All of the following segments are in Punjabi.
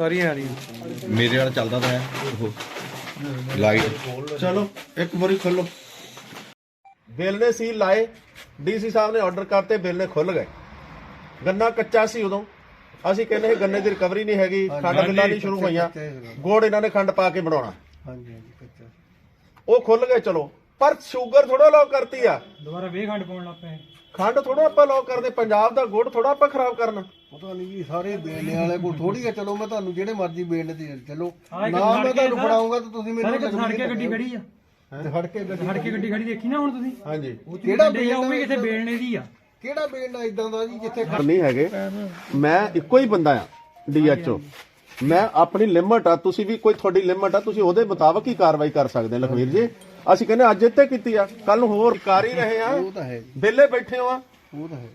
ਸਾਰੀਆਂ ਆ ਰਹੀਆਂ। ਮੇਰੇ ਵਾਲਾ ਚੱਲਦਾ ਤਾਂ ਹੈ ਉਹ ਲਾਈਟ। ਚਲੋ ਇੱਕ ਵਾਰੀ ਖੋਲੋ। ਬਿੱਲ ਨੇ ਸੀ ਲਾਏ ਡੀਸੀ ਸਾਹਿਬ ਨੇ ਆਰਡਰ ਕਰਤੇ ਬਿੱਲ ਨੇ ਖੁੱਲ ਗਏ। ਗੰਨਾ ਕੱਚਾ ਸੀ ਉਦੋਂ। ਅਸੀਂ ਕਹਿੰਦੇ ਸੀ ਗੰਨੇ ਦੀ ਰਿਕਵਰੀ ਨਹੀਂ ਹੈਗੀ ਖੰਡ ਬਿੱਲਾਂ ਨਹੀਂ ਸ਼ੁਰੂ ਹੋਈਆਂ। ਗੋੜ ਇਹਨਾਂ ਨੇ ਖੰਡ ਪਾ ਕੇ ਬਣਾਉਣਾ। ਹਾਂਜੀ ਹਾਂਜੀ ਕੱਚਾ ਉਹ ਖੁੱਲ ਗਏ ਚਲੋ। ਪਰ ਸ਼ੂਗਰ ਥੋੜਾ ਲੋ ਕਰਤੀ ਆ। ਦੁਬਾਰਾ ਵੇ ਖੰਡ ਪਾਉਣ ਲੱਗ ਪਏ। ਖੰਡ ਥੋੜਾ ਆਪਾਂ ਲੋ ਕਰਦੇ ਪੰਜਾਬ ਦਾ ਗੁੜ ਥੋੜਾ ਆਪਾਂ ਖਰਾਬ ਕਰਨਾ। ਪਤਾ ਨਹੀਂ ਜੀ ਸਾਰੇ ਬੇਲਣੇ ਵਾਲੇ ਕੋਲ ਥੋੜੀ ਆ ਚਲੋ ਮੈਂ ਤੁਹਾਨੂੰ ਜਿਹੜੇ ਮਰਜ਼ੀ ਬੇਲਣੇ ਤੇ ਚਲੋ। ਇੱਕ ਨਾ ਫੜ ਮੈਂ ਕੇ ਤੁਹਾਨੂੰ ਸਰ- ਫੜਾਉਂਗਾ ਤਾਂ ਤੁਸੀਂ ਮੈਨੂੰ ਸਾਰੇ ਫੜ ਕੇ ਗੱਡੀ ਖੜੀ ਆ। ਫੜ ਕੇ ਗੱਡੀ ਫੜ ਕੇ ਗੱਡੀ ਖੜੀ ਦੇਖੀ ਨਾ ਹੁਣ ਤੁਸੀਂ? ਹਾਂਜੀ। ਕਿਹੜਾ ਆ ਉਹ ਵੀ ਕਿਤੇ ਬੇਲਣੇ ਦੀ? ਆ? ਕਿਹੜਾ ਬੇਲਣਾ ਇਦਾਂ ਦਾ ਜੀ ਜਿੱਥੇ ਨਹੀਂ ਹੈਗੇ। ਮੈਂ ਇੱਕੋ ਹੀ ਬੰਦਾ ਆ ਡੀਐਚਓ ਮੈਂ ਆਪਣੀ ਲਿਮਟ ਆ ਤੁਸੀਂ ਵੀ ਕੋਈ ਤੁਹਾਡੀ ਲਿਮਟ ਆ ਤੁਸੀਂ ਉਹਦੇ ਮੁਤਾਬਕ ਹੀ ਕਾਰਵਾਈ ਕਰ ਸਕਦੇ ਹੋ ਲਖਵੀਰ ਜੀ। ਅਸੀਂ ਕਹਿੰਦੇ ਅੱਜ ਇੱਥੇ ਕੀਤੀ ਆ ਕੱਲ ਨੂੰ ਹੋਰ ਕਰ ਹੀ ਰਹੇ ਆ। ਉਹ ਤਾਂ ਹੈ ਜੀ, ਵਿਹਲੇ ਬੈਠੇ ਹੋ ਆ। ਉਹ ਤਾਂ ਹੈ।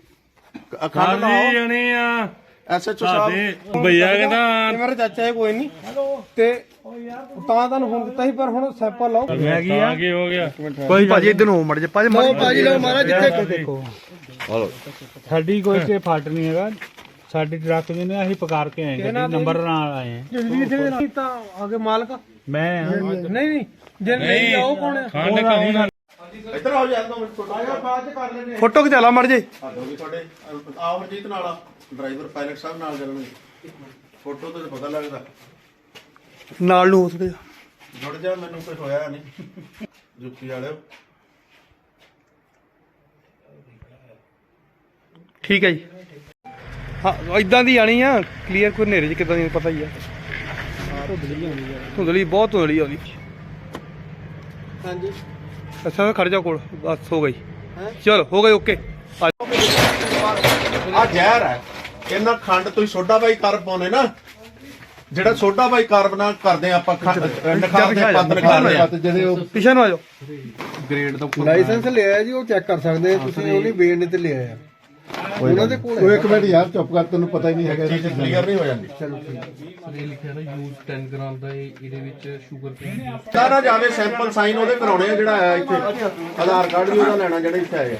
ਅਖੰਡ ਲਾਓ। ਜਣੇ ਆ। ਐਸਐਚਓ ਸਾਹਿਬ। ਭਈਆ ਕਹਿੰਦਾ ਮੇਰਾ ਚਾਚਾ ਹੈ ਕੋਈ ਨਹੀਂ। ਤੇ ਤਾਂ ਤੁਹਾਨੂੰ ਫੋਨ ਦਿੱਤਾ ਸੀ ਪਰ ਹੁਣ ਸੈਂਪਲ ਲਾਓ। ਮੈਂ ਕੀ ਆ? ਕੀ ਹੋ ਗਿਆ। ਕੋਈ ਭਾਜੀ ਇਧਰ ਨੂੰ ਮੜ ਜਾ ਭਾਜੀ ਲਓ ਭਾਜੀ ਲਓ ਮਹਾਰਾਜ ਜਿੱਥੇ ਦੇਖੋ। ਹਲੋ। ਸਾਡੀ ਕੋਈ ਤੇ ਫਾਲਟ ਨਹੀਂ ਹੈਗਾ। ਸਾਡੀ ਟਰੱਕ ਜਿਹਨੇ ਅਸੀਂ ਪਕਾਰ ਕੇ ਆਏ ਗੱਡੀ ਨੰਬਰ ਨਾਲ ਆਏ ਆ ਜਿੰਦਗੀ ਨਹੀਂ ਤਾਂ ਆਗੇ ਮਾਲਕ? ਮੈਂ ਨਹੀਂ ਨਹੀਂ। ਜੇ ਨਹੀਂ ਤਾਂ ਉਹ ਕੌਣ ਹੈ ਖੰਡ ਕੌਣ ਇੱਧਰ ਆਓ ਯਾਰ ਦੋ ਮਿੰਟ ਛੋਟਾ ਜਿਹਾ ਬਾਅਦ ਚ ਕਰ ਲੈਣੇ ਫੋਟੋ ਖਿਚਾ ਮੜ ਜੇ ਤੁਹਾਡੇ ਆਓ ਨਾਲ ਆ ਡਰਾਈਵਰ ਪਾਇਲਟ ਸਾਹਿਬ ਨਾਲ ਚੱਲਣਗੇ। ਫੋਟੋ ਤੋਂ ਤਾਂ ਪਤਾ ਲੱਗਦਾ। ਨਾਲ ਨੂੰ ਥੋੜੇ ਜੁੜ ਜਾ ਮੈਨੂੰ ਕੁਝ ਹੋਇਆ ਨਹੀਂ। ਜੁੱਤੀ ਵਾਲਿਓ। ਠੀਕ ਹੈ ਜੀ। ਹਾਂ ਇਦਾਂ ਦੀ ਆਣੀ ਆ ਕਲੀਅਰ ਕੋਈ ਹਨੇਰੇ 'ਚ ਕਿਦਾਂ ਦੀ ਪਤਾ ਹੀ ਆ। ਧੁੰਦਲੀ ਬਹੁਤ ਧੁੰਦਲੀ ਆਉਂਦੀ ਹਾਂਜੀ। ਅੱਛਾ ਖੜ ਜਾ ਕੋਲ। ਬਸ ਹੋ ਗਈ। ਚਲ ਹੋ ਗਈ ਓਕੇ। ਆ ਆ ਜ਼ਹਿਰ ਹੈ। ਇਹਨਾਂ ਖੰਡ ਤੁਸੀਂ ਸੋਡਾ ਬਾਈ ਕਰ ਪਾਉਨੇ ਨਾ। ਜਿਹੜਾ ਸੋਡਾ ਬਾਈ ਕਾਰਬਨਾ ਕਰਦੇ ਆਪਾਂ ਖੰਡ ਨਿਖਾਰਦੇ ਆ, ਪੱਤ ਨਿਖਾਰਦੇ ਆ ਜਿਹੜੇ ਉਹ ਪਿਛੇ ਨੂੰ ਆ ਜਾਓ। ਲਾਇਸੈਂਸ ਲਿਆ ਜੀ ਉਹ ਚੈੱਕ ਕਰ ਸਕਦੇ ਆ। ਤੁਸੀਂ ਉਹਨੇ ਬੇਲਣੇ ਤੇ ਲਿਆ ਆ ਉਹਨਾਂ ਦੇ ਕੋਲ ਇੱਕ ਮਿੰਟ ਯਾਰ ਚੁੱਪ ਕਰ ਤੈਨੂੰ ਪਤਾ ਹੀ ਨਹੀਂ ਹੈਗਾ ਚੀਜ਼ ਕਲੀਅਰ ਨਹੀਂ ਹੋ। ਜਾਂਦੀ। ਇਹ ਲਿਖਿਆ ਨਾ ਯੂਜ਼ 10 ਗ੍ਰਾਮ ਦਾ ਇਹ ਇਹਦੇ ਵਿੱਚ ਸ਼ੂਗਰ ਪੇਨ ਸਾਰਾ ਜਾਵੇ ਸੈਂਪਲ ਸਾਈਨ ਉਹਦੇ ਕਰਾਉਣੇ ਆ ਜਿਹੜਾ ਆਇਆ ਇੱਥੇ। ਆਧਾਰ ਕਾਰਡ ਵੀ ਉਹਦਾ ਲੈਣਾ ਜਿਹੜਾ ਇੱਥੇ ਆਇਆ।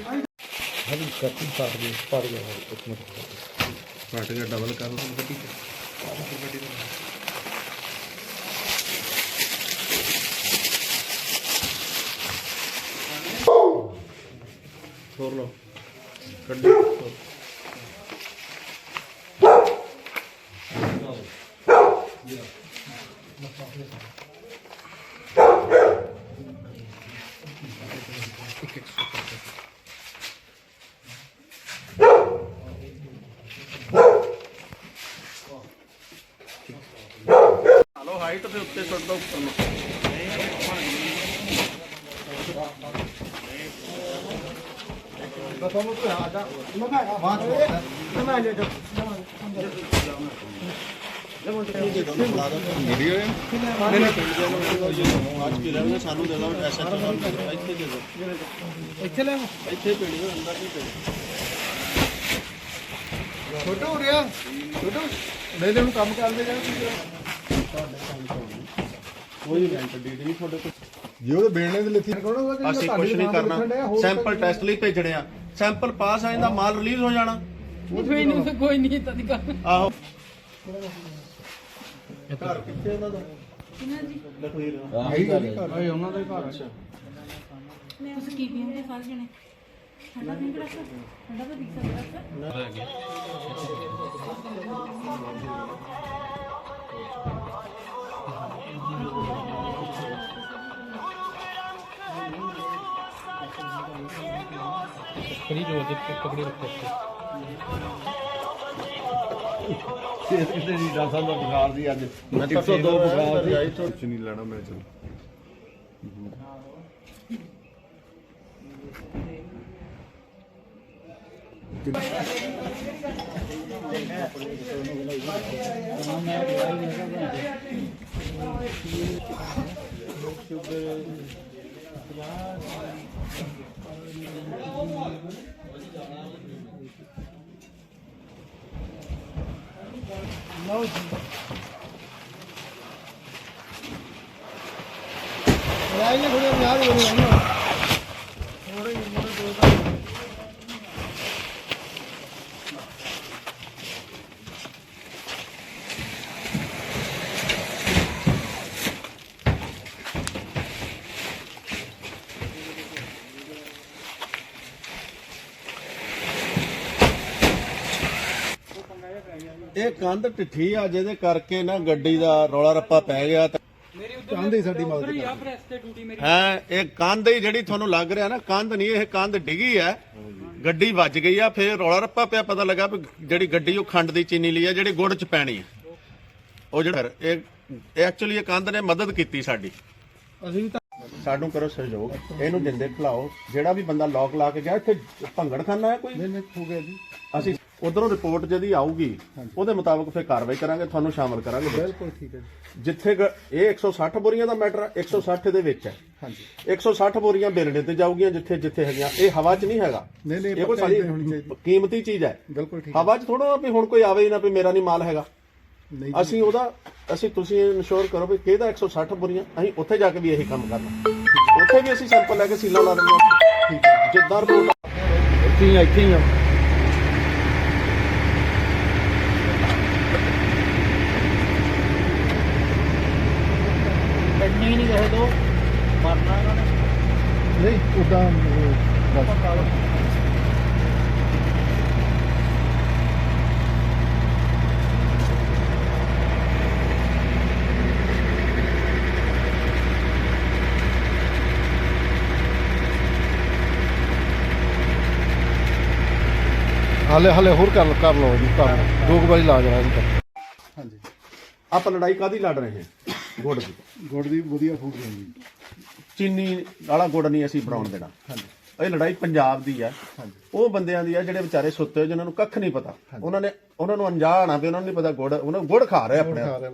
ਫਟ ਗਿਆ ਡਬਲ ਕਰ ਲਓ। ਤੋਰ ਲਓ। ਕੱਢੀ। ਹਾਈਟ ਦੇ ਉੱਤੇ ਸੁੱਟ ਦੋ ਉੱਪਰ ਨੂੰ। ਅੱਜ ਕੀ ਲੈਣਾ ਸਾਨੂੰ ਦੇ ਦੋ। ਐਸਐਚਓ ਸਾਹਿਬ ਇੱਥੇ ਦੇ ਦੋ ਇੱਥੇ ਲੈ ਇੱਥੇ ਪੀਣੀ ਹੋ? ਅੰਦਰ ਨਹੀਂ। ਪੀਣੀ ਛੋਟਾ ਹੋ ਰਿਹਾ। ਛੋਟਾ। ਨਹੀਂ ਤੇ ਉਹਨੂੰ ਕੰਮ ਕਰਦੇ ਜਾ ਕੋਈ ਰੈਂਟ ਡੀਡ ਨਹੀਂ ਤੁਹਾਡੇ ਕੋਲ ਜੇ ਉਹਦੇ ਬੇਲਣੇ ਦੇ ਲਿਖੀ ਅਸੀਂ ਕੁਝ ਨਹੀਂ ਕਰਨਾ ਸੈਂਪਲ ਟੈਸਟ ਲਈ ਭੇਜਣੇ ਆ। ਸੈਂਪਲ ਪਾਸ ਆ ਜਾਂਦਾ ਮਾਲ ਰਿਲੀਜ਼ ਹੋ ਜਾਣਾ। ਕੋਈ ਨਹੀਂ ਕੋਈ ਨਹੀਂ ਤਾਂ ਦੀ ਗੱਲ ਆਹੋ। ਘਰ ਕਿੱਥੇ ਦਾ? ਲਖਵੀਰ ਓਏ ਉਹਨਾਂ ਦਾ ਹੀ। ਘਰ ਆ ਮੈਂ ਉਸ ਕੀ ਪੀਂਦੇ ਸਾਰੇ ਜਣੇ? ਠੰਡਾ ਨਹੀਂ ਕਿਹੜਾ ਠੰਡਾ ਤਾਂ ਪੀ ਸਕਦਾ ਸਰ ਕੜੀ ਜੋਰ ਦੇ ਪਕੜੀ ਰੱਖੋ ਤੇ ਕਿਸੇ ਦੀ ਡਾਂਸਾਂ ਦਾ ਬੁਖਾਰ ਦੀ ਅੱਜ ਮੈਂ ਤਾਂ 102 ਬੁਖਾਰ ਦੀ। ਆਈ ਤੋਂ ਨਹੀਂ ਲੈਣਾ ਮੈਂ ਚਲ। ਸ਼ੂਗਰ 50 ਲਓ ਜੀ। ਲੈ ਇਹ ਥੋੜੇ ਯਾਰ ਹੋ ਰਿਹਾ ਇਹ ਕੰਧ ਟਿੱਠੀ ਆ ਜਿਹਦੇ ਕਰਕੇ ਨਾ ਗੱਡੀ ਦਾ ਰੌਲਾ ਰੱਪਾ ਪੈ ਗਿਆ ਤੇ ਚਾਹੁੰਦੇ ਸਾਡੀ ਮਦਦ ਹੈ ਇਹ ਕੰਧ ਹੀ ਜਿਹੜੀ ਤੁਹਾਨੂੰ ਲੱਗ ਰਿਹਾ ਨਾ ਕੰਧ ਨਹੀਂ ਇਹ ਕੰਧ ਡਿੱਗੀ ਹੈ। ਗੱਡੀ ਵੱਜ ਗਈ ਆ ਫਿਰ ਰੌਲਾ ਰੱਪਾ ਪਿਆ ਪਤਾ ਲੱਗਾ ਵੀ ਜਿਹੜੀ ਗੱਡੀ ਉਹ ਖੰਡ ਦੀ ਚੀਨੀ ਲਈ ਆ ਜਿਹੜੀ ਗੁੜ ਚ ਪੈਣੀ ਆ। ਉਹ ਜਿਹੜਾ ਇਹ ਐਕਚੁਅਲੀ ਇਹ ਕੰਧ ਨੇ ਮਦਦ ਕੀਤੀ ਸਾਡੀ। ਅਸੀਂ ਵੀ ਸਾਨੂੰ ਕਰੋ ਸਹਿਯੋਗ ਇਹਨੂੰ ਦਿੰਦੇ ਖਿਲਾਓ। ਜਿਹੜਾ ਵੀ ਬੰਦਾ ਲੋਕ ਲਾ ਕੇ ਗਿਆ ਇੱਥੇ ਭੰਗੜ ਖਾਨਾ ਹੈ ਕੋਈ? ਨਹੀਂ ਹੋ ਗਿਆ ਜੀ। ਅਸੀਂ ਉਧਰੋਂ ਰਿਪੋਰਟ ਜਦੀ ਆਊਗੀ ਉਹਦੇ ਮੁਤਾਬਕ ਫਿਰ ਕਾਰਵਾਈ ਕਰਾਂਗੇ ਤੁਹਾਨੂੰ ਸ਼ਾਮਲ ਕਰਾਂਗੇ ਵਿੱਚ। ਬਿਲਕੁਲ ਠੀਕ ਹੈ ਜੀ। ਜਿੱਥੇ ਗ- ਇਹ 160 ਬੋਰੀਆਂ ਦਾ ਮੈਟਰ ਆ 160 ਦੇ ਵਿੱਚ ਹੈ। ਹਾਂਜੀ। 160 ਬੋਰੀਆਂ ਬੇਲਣੇ ਤੇ ਜਾਊਗੀਆਂ ਜਿੱਥੇ ਜਿੱਥੇ ਹੈਗੀਆਂ। ਇਹ ਹਵਾ 'ਚ ਨਹੀਂ ਹੈਗਾ। ਨਹੀਂ ਨਹੀਂ ਇਹ ਕੋਈ ਪੱਕਾ ਸਾਡੀ ਹੀ ਹੋਣੀ ਚਾਹੀਦੀ। ਕੀਮਤੀ ਚੀਜ਼ ਹੈ। ਬਿਲਕੁਲ ਠੀਕ ਹਵਾ 'ਚ ਥੋੜਾ ਵੀ ਹੁਣ ਕੋਈ ਆਵੇ ਹੀ ਨਾ ਵੀ ਮੇਰਾ ਨਹੀਂ ਮਾਲ ਹੈਗਾ। ਨਹੀਂ ਅਸੀਂ ਉਹਦਾ ਅਸੀਂ ਤੁਸੀਂ ਇਨਸ਼ੋਰ ਕਰੋ ਵੀ ਕਿਹਦਾ 160 ਬੋਰੀਆਂ ਅਸੀਂ ਉੱਥੇ ਜਾ ਕੇ ਵੀ ਇਹੀ ਕੰਮ ਕਰਨਾ। ਉੱਥੇ ਵੀ ਅਸੀਂ ਸੈਂਪਲ ਲੈ ਕੇ ਸੀਲਾ ਲਾ ਦਿੰਦੇ ਹਾਂ। ਠੀਕ ਹੈ। ਜਿੱਦਾਂ ਰਿਪੋਰਟ ਇੱਥੇ ਹੀ ਆ, ਇੱਥੇ ਹੀ ਆ। ਨਹੀਂ ਉਦਾਂ ਬਸ। ਹਾਲੇ ਹਾਲੇ ਹੋਰ ਕਰ ਕਰ ਲਓ ਜੀ ਕਰ ਲਓ। ਦੋ ਕੁ ਵਾਰੀ ਲਾ ਜਾਣਾ ਇਹਨੂੰ ਹਾਂਜੀ। ਆਪਾਂ ਲੜਾਈ ਕਾਦੀ ਲੜ ਰਹੇ ਹਾਂ? ਗੁੜ ਦੀ। ਗੁੜ ਦੀ ਵਧੀਆ ਫੂਡ ਹੈ ਜੀ। ਚੀਨੀ ਵਾਲਾ ਗੁੜ ਨਹੀਂ ਅਸੀਂ ਬਣਾਉਣ ਦੇਣਾ। ਹਾਂਜੀ। ਇਹ ਲੜਾਈ ਪੰਜਾਬ ਦੀ ਆ ਉਹ ਬੰਦਿਆਂ ਦੀ ਆ ਜਿਹੜੇ ਵਿਚਾਰੇ ਸੁੱਤੇ ਹੋਏ ਜਿਨ੍ਹਾਂ ਨੂੰ ਕੱਖ ਨਹੀਂ ਪਤਾ। ਉਹਨਾਂ ਨੇ ਉਹਨਾਂ ਨੂੰ ਅਣਜਾਣ ਆ ਵੀ ਉਹਨਾਂ ਨੂੰ ਨਹੀਂ ਪਤਾ ਗੁੜ ਉਹਨਾਂ ਨੂੰ ਗੁੜ ਖਾ ਰਹੇ ਆਪਣੇ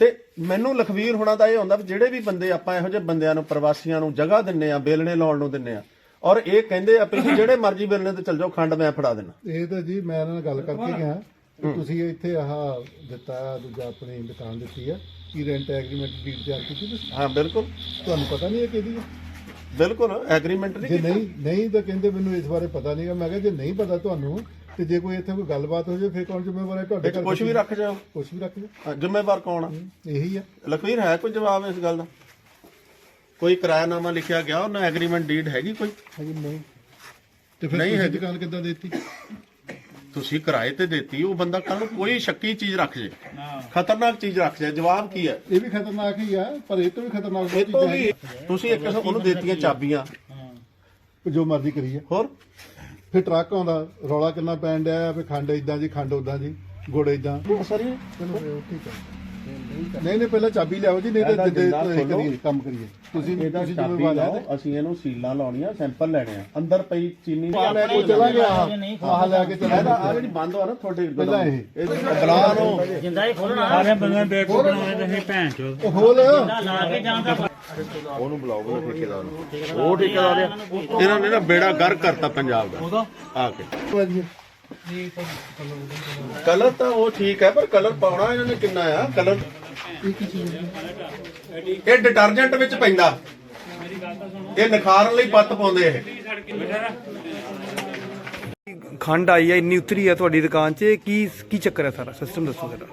ਤੇ ਮੈਨੂੰ ਲਖਵੀਰ ਹੋਣਾ ਦਾ ਇਹ ਹੁੰਦਾ ਵੀ ਜਿਹੜੇ ਵੀ ਬੰਦੇ ਆਪਾਂ ਇਹੋ ਜਿਹੇ ਬੰਦਿਆਂ ਨੂੰ ਪ੍ਰਵਾਸੀਆਂ ਨੂੰ ਜਗ੍ਹਾ ਦਿੰਨੇ ਆ ਬੇਲਣੇ ਲਾਉਣ ਨੂੰ ਦਿੰਨੇ ਆ ਔਰ ਇਹ ਕਹਿੰਦੇ ਆ ਵੀ ਜਿਹੜੇ ਮਰਜ਼ੀ ਬੇਲਣੇ ਤੇ ਚੱਲ ਜਾਓ ਖੰਡ ਮੈਂ ਫੜਾ ਦੇਣਾ ਇਹ ਤਾਂ ਜੀ ਮੈਂ ਇਹਨਾਂ ਨਾਲ ਗੱਲ ਕਰਕੇ ਗਿਆ। ਕਿ ਤੁਸੀਂ ਇੱਥੇ ਆਹ ਦਿੱਤਾ ਦੂਜਾ ਆਪਣੀ ਦੁਕਾਨ ਦਿੱਤੀ ਆ। ਕੀ ਰੈਂਟ ਐਗਰੀਮੈਂਟ ਡੀਡ ਤਿਆਰ ਕੀਤੀ ਤੁਸੀਂ? ਹਾਂ ਬਿਲਕੁਲ। ਤੁਹਾਨੂੰ ਪਤਾ ਨਹੀਂ ਇਹ ਕਿਹਦੀ ਹੈ? ਬਿਲਕੁਲ ਐਗਰੀਮੈਂਟ ਨਹੀਂ ਜੇ ਕੀਤਾ। ਨਹੀਂ ਨਹੀਂ ਤਾਂ ਕਹਿੰਦੇ ਮੈਨੂੰ ਇਸ ਬਾਰੇ ਪਤਾ ਨਹੀਂਗਾ ਮੈਂ ਕਿਹਾ ਜੇ ਨਹੀਂ ਪਤਾ ਤੁਹਾਨੂੰ ਤੇ ਜੇ ਕੋਈ ਇੱਥੇ ਕੋਈ ਗੱਲਬਾਤ ਹੋ ਜਾਏ ਫਿਰ ਕੌਣ ਜ਼ਿੰਮੇਵਾਰ ਹੈ? ਤੁਹਾਡੇ ਵਿੱਚ ਕੁਝ ਵੀ ਰੱਖ ਜਾਓ। ਕੁਝ ਵੀ ਰੱਖ ਜਾ ਹਾਂ, ਜ਼ਿੰਮੇਵਾਰ ਕੌਣ ਆ? ਇਹੀ ਆ। ਲਖਵੀਰ ਹੈ ਕੋਈ ਜਵਾਬ ਇਸ ਗੱਲ ਦਾ? ਕੋਈ ਕਿਰਾਇਆਨਾਮਾ ਲਿਖਿਆ ਗਿਆ ਉਹਨਾਂ ਐਗਰੀਮੈਂਟ ਡੀਡ ਹੈਗੀ ਕੋਈ? ਹਾਂਜੀ ਨਹੀਂ। ਤੇ ਫਿਰ ਨਹੀਂ ਤੁਸੀਂ। ਦੁਕਾਨ ਕਿੱਦਾਂ ਦਿੱਤੀ? ਤੁਸੀਂ ਕਿਰਾਏ ਤੇ ਦਿੱਤੀ ਉਹ ਬੰਦਾ ਕੱਲ ਨੂੰ ਕੋਈ ਸ਼ੱਕੀ ਚੀਜ਼ ਰੱਖ ਜੇ। ਖਤਰਨਾਕ ਚੀਜ਼ ਰੱਖ ਜੇ ਜਵਾਬ ਕੀ ਹੈ? ਇਹ ਵੀ ਖਤਰਨਾਕ ਹੀ ਆ ਪਰ ਇਹ ਤੋਂ ਵੀ ਖਤਰਨਾਕ ਇਹ ਤੋਂ ਚੀਜ਼ਾਂ ਵੀ ਤੁਸੀਂ ਇੱਕ ਉਹਨੂੰ ਦੇਤੀਆਂ ਚਾਬੀਆਂ। ਜੋ ਮਰਜ਼ੀ ਕਰੀਏ। ਹੋਰ? ਫਿਰ ਟਰੱਕ ਆਉਂਦਾ ਰੌਲਾ ਕਿੰਨਾ ਪੈਣ ਡਿਆ ਵੀ ਖੰਡ ਇਦਾਂ ਜੀ ਖੰਡ ਉਦਾਂ ਜੀ ਗੁੜ ਇਦਾਂ ਸਰੀ ਚਲੋ ਠੀਕ ਹੈ। ਨਹੀਂ ਨਹੀਂ ਪਹਿਲਾਂ ਚਾਬੀ ਲਿਆਓ ਜੀ ਨਹੀਂ ਤਾਂ ਜਿੱਦੇ ਜਿੰਦਾ ਇਹ। ਕਰੀਏ ਕੰਮ ਕਰੀਏ। ਤੁਸੀਂ ਇਹਦਾ ਤੁਸੀਂ ਚਾਬੀ ਲਾਓ ਹੈ ਅਸੀਂ ਇਹਨੂੰ ਸੀਲਾਂ ਲਾਉਣੀਆਂ ਸੈਂਪਲ ਲੈਣੇ ਆ। ਅੰਦਰ ਪਈ ਚੀਨੀ ਉਹ ਚਲਾ ਗਿਆ ਆਹ। ਲੈ ਕੇ ਚਲਾ ਇਹਦਾ ਆ ਜਿਹੜੀ ਬੰਦ ਹੋ ਨਾ ਤੁਹਾਡੇ ਪਹਿਲਾਂ ਇਹ। ਇਹ ਬਲਾ ਨੂੰ ਸਾਰੇ ਬੰਦੇ ਬੇਕੂਫ ਬਣਾਉਂਦੇ ਤੁਸੀਂ ਭੈਣ ਚੋ। ਉਹ ਖੋਲ। ਉਹਨੂੰ ਬੁਲਾਓ ਉਹਨੂੰ ਠੇਕੇਦਾਰ ਨੂੰ। ਉਹ ਠੇਕੇਦਾਰ ਆ। ਇਹਨਾਂ ਨੇ ਨਾ ਬੇੜਾ ਗਰ ਕਰਤਾ ਪੰਜਾਬ ਦਾ। ਆ ਕੇ। ਕਲਰ ਤਾਂ ਉਹ ਠੀਕ ਹੈ ਪਰ ਕਲਰ ਪਾਉਣਾ ਇਹਨਾਂ ਨੇ ਕਿੰਨਾ ਆ? ਕਲਰ ਇਹ ਡਿਟਰਜੈਂਟ ਵਿੱਚ ਪੈਂਦਾ। ਇਹ ਨਿਖਾਰਨ ਲਈ ਪੱਤ ਪਾਉਂਦੇ ਇਹ। ਖੰਡ ਆਈ ਹੈ ਇੰਨੀ ਉਤਰੀ ਹੈ ਤੁਹਾਡੀ ਦੁਕਾਨ 'ਚ ਕੀ ਕੀ ਚੱਕਰ ਹੈ ਸਾਰਾ? ਸਿਸਟਮ ਦੱਸੋ ਜਰਾ।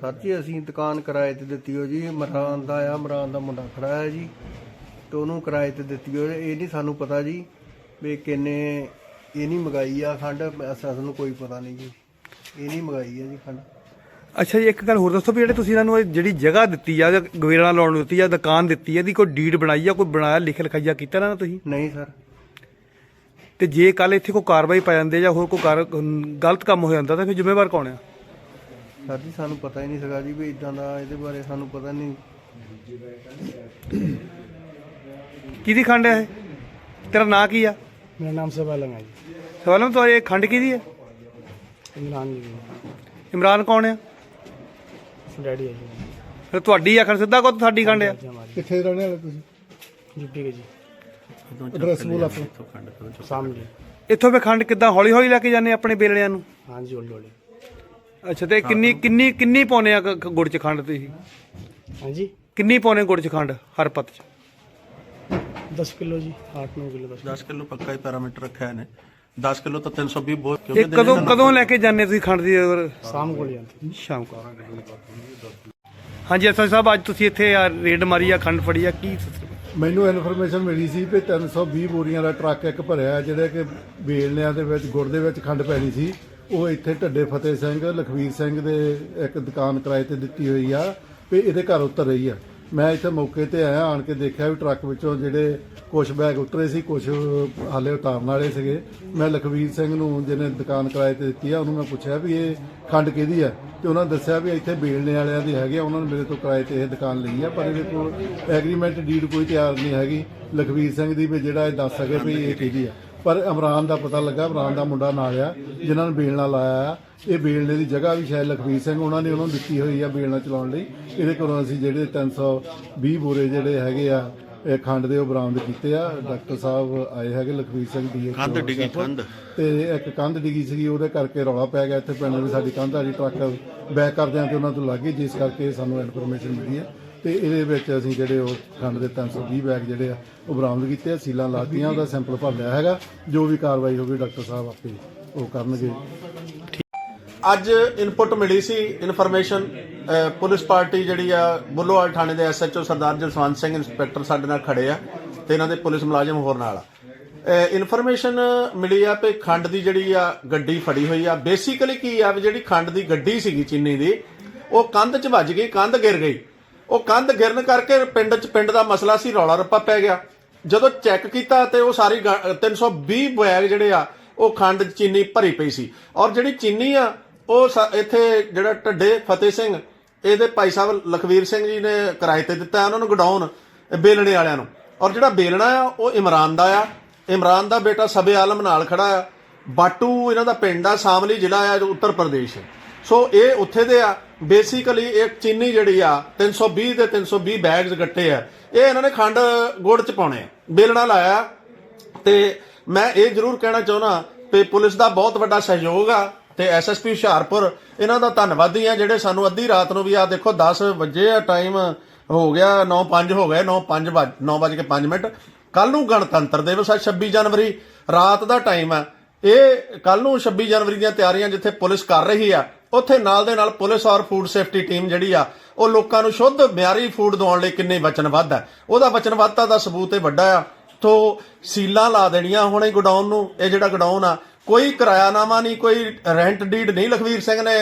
ਸਰ ਜੀ ਅਸੀਂ ਦੁਕਾਨ ਕਿਰਾਏ ਤੇ ਦਿੱਤੀ ਹੋ ਜੀ। ਮਰਾਨ ਦਾ ਆ ਮਰਾਨ ਦਾ ਮੁੰਡਾ ਖੜਾ ਹੈ ਜੀ। ਤੇ ਉਹਨੂੰ ਕਿਰਾਏ ਤੇ ਦਿੱਤੀ ਹੋ। ਇਹ ਨਹੀਂ ਸਾਨੂੰ ਪਤਾ ਜੀ ਵੀ ਕਿੰਨੇ ਇਹ ਨਹੀਂ ਮਗਾਈ ਆ ਖੰਡ ਅਸਾਂ ਸਾਨੂੰ ਕੋਈ ਪਤਾ ਨਹੀਂ ਜੀ। ਇਹ ਨਹੀਂ ਮਗਾਈ ਆ ਜੀ ਖੰਡ। ਅੱਛਾ ਜੀ ਇੱਕ ਗੱਲ ਹੋਰ ਦੱਸੋ ਵੀ ਜਿਹੜੇ ਤੁਸੀਂ ਇਹਨਾਂ ਨੂੰ ਇਹ ਜਿਹੜੀ ਜਗ੍ਹਾ ਦਿੱਤੀ ਆ ਜਾਂ ਗਵੇਰਾਂ ਲਾਉਣ ਨੂੰ ਦਿੱਤੀ ਆ ਦੁਕਾਨ ਦਿੱਤੀ ਆ ਇਹਦੀ ਕੋਈ ਡੀਡ ਬਣਾਈ ਆ ਕੋਈ ਬਣਾਇਆ ਲਿਖ ਲਿਖਾਈਆ ਕੀਤਾ ਨਾ ਤੁਸੀਂ? ਨਹੀਂ ਸਰ। ਤੇ ਜੇ ਕੱਲ ਇੱਥੇ ਕੋਈ ਕਾਰਵਾਈ ਪਾ ਜਾਂਦੇ ਜਾਂ ਹੋਰ ਕੋਈ ਕਾਰ- ਗਲਤ ਕੰਮ ਹੋ ਜਾਂਦਾ ਤਾਂ ਫਿਰ ਜ਼ਿੰਮੇਵਾਰ ਕੌਣ ਆ? ਸਰ ਜੀ ਸਾਨੂੰ ਪਤਾ ਹੀ ਨਹੀਂ ਸੀਗਾ ਜੀ ਵੀ ਇਦਾਂ ਦਾ ਇਹਦੇ ਬਾਰੇ ਸਾਨੂੰ ਪਤਾ ਨਹੀਂ। ਕਿਹਦੀ ਖੰਡ ਹੈ ਇਹ? ਤੇਰਾ ਨਾਂ ਕੀ ਆ? ਮੇਰਾ ਨਾਮ ਸਵਾਲਮ ਹੈ ਜੀ। ਸਵਾਲਮ ਤੋਂ ਇਹ ਖੰਡ ਕਿਹਦੀ ਹੈ? ਇਮਰਾਨ ਜੀ ਇਮਰਾਨ ਕੌਣ ਹੈ? ਡੈਡੀ ਹੈ ਫਿਰ ਤੁਹਾਡੀ ਆਖਣ ਸਿੱਧਾ ਕੋ ਤੁਹਾਡੀ ਖੰਡ ਆ ਕਿੱਥੇ ਦੇ ਰਹਿਣ ਤੁਸੀਂ? ਯੂਪੀ ਕੇ ਜੀ। ਐਡਰੈਸ ਬੋਲ ਆਪਣਾ। ਸਾਹਮਣੇ ਇੱਥੋਂ ਫਿਰ ਖੰਡ ਕਿੱਦਾਂ ਹੌਲੀ ਹੌਲੀ ਲੈ ਕੇ ਜਾਂਦੇ ਆਪਣੇ ਬੇਲੜਿਆਂ ਨੂੰ? ਹਾਂਜੀ ਹੌਲੀ ਹੌਲੀ ਅੱਛਾ ਤੇ ਕਿੰਨੀ ਕਿੰਨੀ ਕਿੰਨੀ ਪਾਉਨੇ ਗੁੜ ਚ ਖੰਡ ਤੁਸੀਂ? ਹਾਂਜੀ। ਕਿੰਨੀ ਪਾਉਨੇ ਗੁੜ ਚ ਖੰਡ ਹਰ ਪੱਤ ਚ? 10 ਕਿਲੋ ਜੀ 8-9 ਕਿਲੋ ਦਾ 10 ਕਿਲੋ ਪੱਕਾ ਹੀ ਪੈਰਾਮੀਟਰ ਰੱਖਿਆ ਇਹਨੇ 10 ਕਿਲੋ ਤਾਂ 320 ਬਹੁਤ ਕਿਉਂਕਿ ਕਦੋਂ ਕਦੋਂ ਲੈ ਕੇ ਜਾਂਦੇ ਤੁਸੀਂ ਖੰਡ ਦੀ ਅਗਰ ਸ਼ਾਮ ਕੋਲ ਜਾਂਦੇ ਸ਼ਾਮ ਕੋ ਹਾਂਜੀ ਅਸਲ ਸਾਹਿਬ ਅੱਜ ਤੁਸੀਂ ਇੱਥੇ ਆ ਰੇਡ ਮਾਰੀ ਆ ਖੰਡ ਫੜੀ ਆ ਕੀ ਮੈਨੂੰ ਇਨਫੋਰਮੇਸ਼ਨ ਮਿਲੀ ਸੀ ਕਿ 320 ਬੋਰੀਆਂ ਦਾ ਟਰੱਕ ਇੱਕ ਭਰਿਆ ਜਿਹੜਾ ਕਿ ਵੇਲਣਿਆਂ ਦੇ ਵਿੱਚ ਗੁੜ ਦੇ ਵਿੱਚ ਖੰਡ ਪੈਣੀ ਸੀ। ਉਹ ਇੱਥੇ ਢੱਡੇ ਫਤਿਹ ਸਿੰਘ ਲਖਵੀਰ ਸਿੰਘ ਦੇ ਇੱਕ ਦੁਕਾਨ ਕਿਰਾਏ ਤੇ ਦਿੱਤੀ ਹੋਈ ਆ ਵੀ ਇਹਦੇ ਘਰ ਉਤਰ ਰਹੀ ਆ। ਮੈਂ ਇੱਥੇ ਮੌਕੇ ਤੇ ਆਇਆ, ਆਣ ਕੇ ਦੇਖਿਆ ਵੀ ਟਰੱਕ ਵਿੱਚੋਂ ਜਿਹੜੇ ਕੁਝ ਬੈਗ ਉਤਰੇ ਸੀ ਕੁਝ ਹਾਲੇ ਉਤਾਰਨ ਵਾਲੇ ਸੀਗੇ। ਮੈਂ ਲਖਵੀਰ ਸਿੰਘ ਨੂੰ ਜਿਹਨੇ ਦੁਕਾਨ ਕਿਰਾਏ ਤੇ ਦਿੱਤੀ ਆ, ਉਹਨੂੰ ਮੈਂ ਪੁੱਛਿਆ ਵੀ ਇਹ ਖੰਡ ਕਿਹਦੀ ਆ? ਤੇ ਉਹਨਾਂ ਦੱਸਿਆ ਵੀ ਇੱਥੇ ਬੇਲਣੇ ਵਾਲਿਆਂ ਦੀ ਹੈਗੇ ਆ, ਉਹਨਾਂ ਨੇ ਮੇਰੇ ਤੋਂ ਕਿਰਾਏ ਤੇ ਇਹ ਦੁਕਾਨ ਲਈ ਆ, ਪਰ ਇਹਦੇ ਕੋਲ ਐਗਰੀਮੈਂਟ ਡੀਡ ਕੋਈ ਤਿਆਰ ਨਹੀਂ ਹੈਗੀ। ਲਖਵੀਰ ਸਿੰਘ ਦੀ ਵੀ ਜਿਹੜਾ ਇਹ ਦੱਸ ਸਕੇ ਵੀ ਇਹ ਕਿਹਦੀ ਆ। ਪਰ ਇਮਰਾਨ ਦਾ ਪਤਾ ਲੱਗਾ ਇਮਰਾਨ ਦਾ ਮੁੰਡਾ ਨਾਲ ਆ ਜਿਨ੍ਹਾਂ ਨੇ ਬੇਲਣਾ ਲਾਇਆ ਆ। ਇਹ ਬੇਲਣੇ ਦੀ ਜਗ੍ਹਾ ਵੀ ਸ਼ਾਇਦ ਲਖਵੀਰ ਸਿੰਘ ਉਹਨਾਂ ਨੇ ਉਹਨਾਂ ਨੂੰ ਦਿੱਤੀ ਹੋਈ ਆ ਬੇਲਣਾ ਚਲਾਉਣ ਲਈ। ਇਹਦੇ ਕੋਲੋਂ ਅਸੀਂ ਜਿਹੜੇ 320 ਬੋਰੇ ਜਿਹੜੇ ਹੈਗੇ ਆ ਇਹ ਖੰਡ ਦੇ ਉਹ ਬਰਾਮਦ ਕੀਤੇ ਆ। ਡਾਕਟਰ ਸਾਹਿਬ ਆਏ ਹੈਗੇ ਲਖਵੀਰ ਸਿੰਘ ਦੀ ਕੰਧ ਡਿੱਗੀ ਕੰਧ ਤੇ ਇੱਕ ਕੰਧ ਡਿੱਗੀ ਸੀਗੀ ਉਹਦੇ ਕਰਕੇ ਰੌਲਾ ਪੈ ਗਿਆ। ਇੱਥੇ ਪਿੰਡ ਵੀ ਸਾਡੀ ਕੰਧ ਵਾਲੀ ਟਰੱਕ ਬੈਕ ਕਰਦਿਆਂ ਤੇ ਉਹਨਾਂ ਤੋਂ ਲੱਗੀ ਜਿਸ ਕਰਕੇ ਸਾਨੂੰ ਇਨਫੋਰਮੇਸ਼ਨ ਮਿਲੀ ਹੈ ਤੇ ਇਹਦੇ ਵਿੱਚ ਅਸੀਂ ਜਿਹੜੇ ਉਹ ਖੰਡ ਦੇ 320 ਬੈਗ ਜਿਹੜੇ ਆ, ਉਹ ਬਰਾਮਦ ਕੀਤੇ ਆ, ਸੀਲਾਂ ਲਾਤੀਆਂ, ਉਹਦਾ ਸੈਂਪਲ ਭਰ ਲਿਆ ਹੈਗਾ। ਜੋ ਵੀ ਕਾਰਵਾਈ ਹੋਵੇ ਡਾਕਟਰ ਸਾਹਿਬ ਆਪੇ ਉਹ ਕਰਨਗੇ। ਅੱਜ ਇਨਪੁਟ ਮਿਲੀ ਸੀ ਇਨਫੋਰਮੇਸ਼ਨ ਪੁਲਿਸ ਪਾਰਟੀ ਜਿਹੜੀ ਆ, ਬੁੱਲੋਵਾਲ ਥਾਣੇ ਦੇ ਐਸਐਚਓ ਸਰਦਾਰ ਜਸਵੰਤ ਸਿੰਘ ਇੰਸਪੈਕਟਰ ਸਾਡੇ ਨਾਲ ਖੜੇ ਆ ਤੇ ਇਹਨਾਂ ਦੇ ਪੁਲਿਸ ਮੁਲਾਜ਼ਮ ਹੋਰ ਨਾਲ ਆ। ਇਨਫੋਰਮੇਸ਼ਨ ਮਿਲੀ ਆ ਕਿ ਖੰਡ ਦੀ ਜਿਹੜੀ ਆ, ਗੱਡੀ ਫੜੀ ਹੋਈ ਆ। ਬੇਸਿਕਲੀ ਕੀ ਆ ਵੀ ਜਿਹੜੀ ਖੰਡ ਦੀ ਗੱਡੀ ਸੀਗੀ ਚੀਨੀ ਦੀ, ਉਹ ਕੰਧ 'ਚ ਵੱਜ ਗਈ, ਕੰਧ ਗਿਰ ਗਈ। ਉਹ ਕੰਧ ਗਿਰਨ ਕਰਕੇ ਪਿੰਡ 'ਚ ਪਿੰਡ ਦਾ ਮਸਲਾ ਸੀ, ਰੌਲਾ ਰੱਪਾ ਪੈ ਗਿਆ। ਜਦੋਂ ਚੈੱਕ ਕੀਤਾ ਤੇ ਉਹ ਸਾਰੀ ਗਾ- 320 ਬੈਗ ਜਿਹੜੇ ਆ, ਉਹ ਖੰਡ 'ਚ ਚੀਨੀ ਭਰੀ ਪਈ ਸੀ। ਔਰ ਜਿਹੜੀ ਚੀਨੀ ਆ, ਉਹ ਸਾ- ਇੱਥੇ ਜਿਹੜਾ ਢੱਡੇ ਫਤਿਹ ਸਿੰਘ, ਇਹਦੇ ਭਾਈ ਸਾਹਿਬ ਲਖਵੀਰ ਸਿੰਘ ਜੀ ਨੇ ਕਿਰਾਏ ਤੇ ਦਿੱਤਾ ਉਹਨਾਂ ਨੂੰ ਗਡਾਉਣ, ਬੇਲਣੇ ਵਾਲਿਆਂ ਨੂੰ। ਔਰ ਜਿਹੜਾ ਬੇਲਣਾ ਆ, ਉਹ ਇਮਰਾਨ ਦਾ ਆ। ਇਮਰਾਨ ਦਾ ਬੇਟਾ ਸਬੇ ਆਲਮ ਨਾਲ ਖੜਾ ਆ। ਬਾਟੂ ਇਹਨਾਂ ਦਾ ਪਿੰਡ ਆ ਸਾਮਲੀ ਜ਼ਿਲ੍ਹਾ ਆ, ਜੋ ਉੱਤਰ ਪ੍ਰਦੇਸ਼ ਹੈ ਸੋ ਇਹ ਉੱਥੇ ਦੇ ਆ। ਬੇਸਿਕਲੀ ਇਹ ਚੀਨੀ ਜਿਹੜੀ ਆ 320 ਦੇ 320 ਬੈਗਸ ਗੱਟੇ ਆ। ਇਹ ਇਹਨਾਂ ਨੇ ਖੰਡ ਗੁੜ ਚ ਪਾਉਣੇ ਬੇਲਣਾ ਲਾਇਆ। ਤੇ ਮੈਂ ਇਹ ਜ਼ਰੂਰ ਕਹਿਣਾ ਚਾਹੁੰਦਾ ਕਿ ਪੁਲਿਸ ਦਾ ਬਹੁਤ ਵੱਡਾ ਸਹਿਯੋਗ ਆ ਤੇ ਐਸਐਸਪੀ ਹੁਸ਼ਿਆਰਪੁਰ, ਇਹਨਾਂ ਦਾ ਧੰਨਵਾਦੀ ਆ ਜਿਹੜੇ ਸਾਨੂੰ ਅੱਧੀ ਰਾਤ ਨੂੰ ਵੀ ਆ ਦੇਖੋ 10 ਵਜੇ ਆ ਟਾਈਮ ਹੋ ਗਿਆ 9:05 ਹੋ ਗਏ 9:05 9 ਵਜੇ ਕੇ 5 ਮਿੰਟ। ਕੱਲ ਨੂੰ ਗਣਤੰਤਰ ਦਿਵਸ ਆ 26 ਜਨਵਰੀ, ਰਾਤ ਦਾ ਟਾਈਮ ਆ। ਇਹ ਕੱਲ ਨੂੰ 26 ਜਨਵਰੀ ਦੀਆਂ ਤਿਆਰੀਆਂ ਜਿੱਥੇ ਪੁਲਿਸ ਕਰ ਰਹੀ ਆ ਉੱਥੇ ਨਾਲ ਦੇ ਨਾਲ ਪੁਲਿਸ ਔਰ ਫੂਡ ਸੇਫਟੀ ਟੀਮ ਜਿਹੜੀ ਆ, ਉਹ ਲੋਕਾਂ ਨੂੰ ਸ਼ੁੱਧ ਮਿਆਰੀ ਫੂਡ ਦਿਵਾਉਣ ਲਈ ਕਿੰਨੇ ਵਚਨਬੱਧ ਹੈ ਉਹਦਾ ਵਚਨਬੱਧਤਾ ਦਾ ਸਬੂਤ ਇਹ ਵੱਡਾ ਆ। ਤੋਂ ਸੀਲਾਂ ਲਾ ਦੇਣੀਆਂ ਹੁਣੇ ਗੋਡਾਊਨ ਨੂੰ, ਇਹ ਜਿਹੜਾ ਗੋਡਾਊਨ ਆ, ਕੋਈ ਕਿਰਾਇਆਨਾਮਾ ਨਹੀਂ, ਕੋਈ ਰੈਂਟ ਡੀਡ ਨਹੀਂ ਲਖਵੀਰ ਸਿੰਘ ਨੇ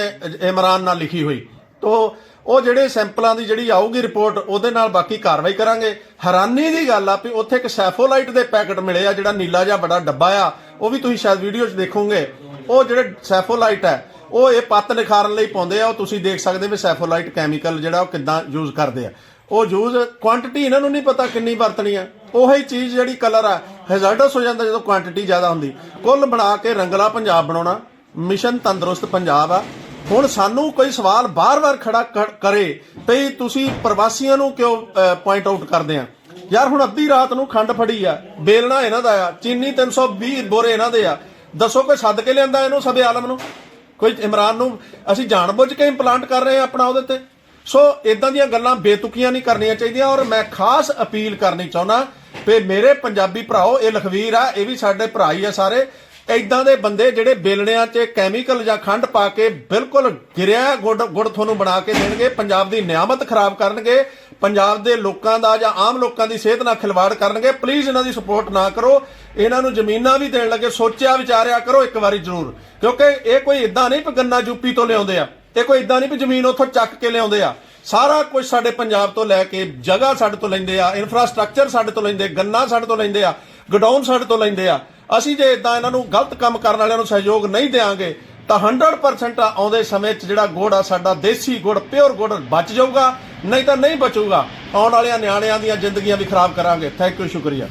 ਇਮਰਾਨ ਨਾਲ ਲਿਖੀ ਹੋਈ। ਤੋਂ ਉਹ ਜਿਹੜੇ ਸੈਂਪਲਾਂ ਦੀ ਜਿਹੜੀ ਆਊਗੀ ਰਿਪੋਰਟ, ਉਹਦੇ ਨਾਲ ਬਾਕੀ ਕਾਰਵਾਈ ਕਰਾਂਗੇ। ਹੈਰਾਨੀ ਦੀ ਗੱਲ ਆ ਵੀ ਉੱਥੇ ਇੱਕ ਸੈਫੋਲਾਈਟ ਦੇ ਪੈਕਟ ਮਿਲੇ ਆ, ਜਿਹੜਾ ਨੀਲਾ ਜਿਹਾ ਬੜਾ ਡੱਬਾ ਆ। ਉਹ ਵੀ ਤੁਸੀਂ ਸ਼ਾਇਦ ਵੀਡੀਓ 'ਚ ਦੇਖੋਗੇ। ਉਹ ਜਿਹੜੇ ਸੈਫੋਲਾਈਟ ਹੈ ਉਹ ਇਹ ਪੱਤ ਨਿਖਾਰਨ ਲਈ ਪਾਉਂਦੇ ਆ, ਉਹ ਤੁਸੀਂ ਦੇਖ ਸਕਦੇ ਵੀ ਸੈਫੋਲਾਈਟ ਕੈਮੀਕਲ ਜਿਹੜਾ ਉਹ ਕਿੱਦਾਂ ਯੂਜ਼ ਕਰਦੇ ਆ। ਉਹ ਯੂਜ਼ ਕੁਆਂਟੀਟੀ ਇਹਨਾਂ ਨੂੰ ਨਹੀਂ ਪਤਾ ਕਿੰਨੀ ਵਰਤਣੀ ਆ। ਉਹੀ ਚੀਜ਼ ਜਿਹੜੀ ਕਲਰ ਆ ਹੈਜ਼ਾਰਡਸ ਹੋ ਜਾਂਦਾ ਜਦੋਂ ਕੁਆਂਟੀਟੀ ਜ਼ਿਆਦਾ ਹੁੰਦੀ। ਕੁੱਲ ਬਣਾ ਕੇ ਰੰਗਲਾ ਪੰਜਾਬ ਬਣਾਉਣਾ ਮਿਸ਼ਨ ਤੰਦਰੁਸਤ ਪੰਜਾਬ ਆ। ਹੁਣ ਸਾਨੂੰ ਕੋਈ ਸਵਾਲ ਬਾਰ-ਬਾਰ ਖੜਾ ਕਰੇ ਵੀ ਤੁਸੀਂ ਪ੍ਰਵਾਸੀਆਂ ਨੂੰ ਕਿਉਂ ਪੁਆਇੰਟ ਆਊਟ ਕਰਦੇ ਆ? ਯਾਰ ਹੁਣ ਅੱਧੀ ਰਾਤ ਨੂੰ ਖੰਡ ਫੜੀ ਆ, ਬੇਲਣਾ ਇਹਨਾਂ ਦਾ ਆ, ਚੀਨੀ 320 ਬੋਰੇ ਇਹਨਾਂ ਦੇ ਆ। ਦੱਸੋ ਕੋਈ ਸੱਦ ਕੇ ਲਿਆਂਦਾ ਇਹਨੂੰ ਸਭੇ ਆਲਮ ਨੂੰ? ਕੋਈ ਇਮਰਾਨ ਨੂੰ ਅਸੀਂ ਜਾਣਬੁੱਝ ਕੇ ਇੰਪਲਾਂਟ ਕਰ ਰਹੇ ਆ ਆਪਣਾ ਉਹਦੇ ਤੇ। ਸੋ ਇਦਾਂ ਦੀਆਂ ਗੱਲਾਂ ਬੇਤੁਕੀਆਂ ਨਹੀਂ ਕਰਨੀਆਂ ਚਾਹੀਦੀਆਂ ਔਰ ਮੈਂ ਖਾਸ ਅਪੀਲ ਕਰਨੀ ਚਾਹੁੰਦਾ ਵੀ ਮੇਰੇ ਪੰਜਾਬੀ ਭਰਾਓ, ਇਹ ਲਖਵੀਰ ਆ, ਇਹ ਵੀ ਸਾਡੇ ਭਰਾ ਹੀ ਆ ਸਾਰੇ। ਇਦਾਂ ਦੇ ਬੰਦੇ ਜਿਹੜੇ ਬੇਲਣਿਆਂ 'ਚ ਕੈਮੀਕਲ ਜਾਂ ਖੰਡ ਪਾ ਕੇ ਬਿਲਕੁਲ ਗਿਰਿਆ ਗੁੜ ਗੁੜ ਤੁਹਾਨੂੰ ਬਣਾ ਕੇ ਦੇਣਗੇ, ਪੰਜਾਬ ਦੀ ਨਿਆਮਤ ਖਰਾਬ ਕਰਨਗੇ, ਪੰਜਾਬ ਦੇ ਲੋਕਾਂ ਦਾ ਜਾਂ ਆਮ ਲੋਕਾਂ ਦੀ ਸਿਹਤ ਨਾਲ ਖਿਲਵਾੜ ਕਰਨਗੇ ਪਲੀਜ਼ ਇਹਨਾਂ ਦੀ ਸਪੋਰਟ ਨਾ ਕਰੋ। ਇਹਨਾਂ ਨੂੰ ਜ਼ਮੀਨਾਂ ਵੀ ਦੇਣ ਲੱਗੇ, ਸੋਚਿਆ, ਵਿਚਾਰਿਆ ਕਰੋ ਇੱਕ ਵਾਰੀ ਜ਼ਰੂਰ। ਕਿਉਂਕਿ ਇਹ ਕੋਈ ਇਦਾਂ ਨਹੀਂ ਕਿ ਗੰਨਾ ਯੂਪੀ ਤੋਂ ਲਿਆਉਂਦੇ ਆ। ਇਹ ਕੋਈ ਇਦਾਂ ਨਹੀਂ ਕਿ ਜ਼ਮੀਨ ਉੱਥੋਂ ਚੱਕ ਕੇ ਲਿਆਉਂਦੇ ਆ। ਸਾਰਾ ਕੁਝ ਸਾਡੇ ਪੰਜਾਬ ਤੋਂ ਲੈ ਕੇ ਜਗ੍ਹਾ ਸਾਡੇ ਤੋਂ ਲੈਂਦੇ ਆ ਇਨਫਰਾਸਟ੍ਰਕਚਰ ਸਾਡੇ ਤੋਂ ਲੈਂਦੇ, ਗੰਨਾ ਸਾਡੇ ਤੋਂ ਲੈਂਦੇ ਆ ਗਡਾਊਨ ਸਾਡੇ ਤੋਂ ਲੈਂਦੇ ਆ। ਅਸੀਂ ਜੇ ਇਦਾਂ ਇਹਨਾਂ ਨੂੰ ਗਲਤ ਕੰਮ ਕਰਨ ਵਾਲਿਆਂ ਨੂੰ ਸਹਿਯੋਗ ਨਹੀਂ ਦੇਾਂਗੇ ਤਾਂ 100% ਆਉਂਦੇ ਸਮੇਂ 'ਚ ਜਿਹੜਾ ਗੁੜ ਆ, ਸਾਡਾ ਦੇਸੀ ਗੁੜ ਪਿਓਰ ਗੁੜ ਬਚ ਜਾਊਗਾ, ਨਹੀਂ ਤਾਂ ਨਹੀਂ ਬਚੂਗਾ। ਆਉਣ ਵਾਲਿਆਂ ਨਿਆਣਿਆਂ ਦੀਆਂ ਜ਼ਿੰਦਗੀਆਂ ਵੀ ਖਰਾਬ ਕਰਾਂਗੇ। ਥੈਂਕ ਯੂ ਸ਼ੁਕਰੀਆ।